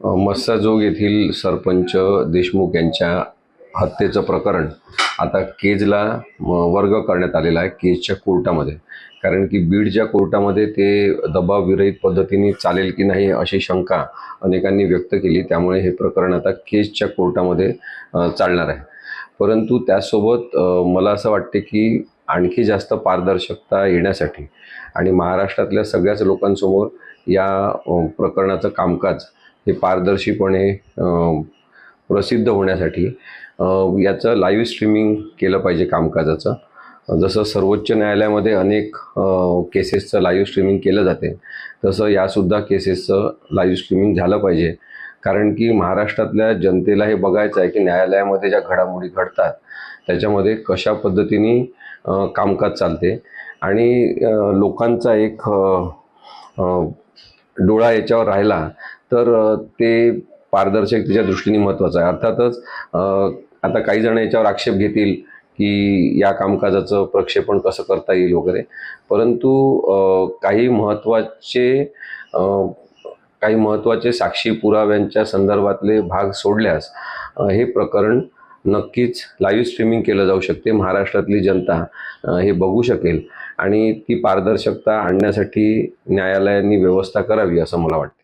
मस्साजोग येथील सरपंच देशमुख यांच्या हत्येचं प्रकरण आता केजला वर्ग करण्यात आलेलं आहे केजच्या कोर्टामध्ये. कारण की बीडच्या कोर्टामध्ये ते दबावविरहित पद्धतीने चालेल की नाही अशी शंका अनेकांनी व्यक्त केली. त्यामुळे हे प्रकरण आता केजच्या कोर्टामध्ये चालणार आहे. परंतु त्यासोबत मला असं वाटते की आणखी जास्त पारदर्शकता येण्यासाठी आणि महाराष्ट्रातल्या सगळ्याच लोकांसमोर या प्रकरणाचं कामकाज हे पारदर्शीपणे प्रसिद्ध होण्यासाठी याचं लाईव्ह स्ट्रीमिंग केलं पाहिजे कामकाजाचं. जसं सर्वोच्च न्यायालयामध्ये अनेक केसेसचं लाईव्ह स्ट्रीमिंग केलं जाते तसं यासुद्धा केसेसचं लाईव्ह स्ट्रीमिंग झालं पाहिजे. कारण की महाराष्ट्रातल्या जनतेला हे बघायचं आहे की न्यायालयामध्ये ज्या घडामोडी घडतात त्याच्यामध्ये कशा पद्धतीने कामकाज चालते आणि लोकांचा एक डोळा याच्यावर राहिला तर ते पारदर्शकतेच्या दृष्टीने महत्त्वाचं आहे. अर्थातच आता काही जण याच्यावर आक्षेप घेतील की या कामकाजाचं प्रक्षेपण कसं करता येईल वगैरे. परंतु काही महत्त्वाचे काही महत्त्वाचे साक्षी पुराव्यांच्या संदर्भातले भाग सोडल्यास हे प्रकरण नक्कीच लाईव्ह स्ट्रीमिंग केलं जाऊ शकते. महाराष्ट्रातली जनता हे बघू शकेल. आणि ती पारदर्शकता आणण्यासाठी न्यायालयांनी व्यवस्था करावी असं मला वाटतं.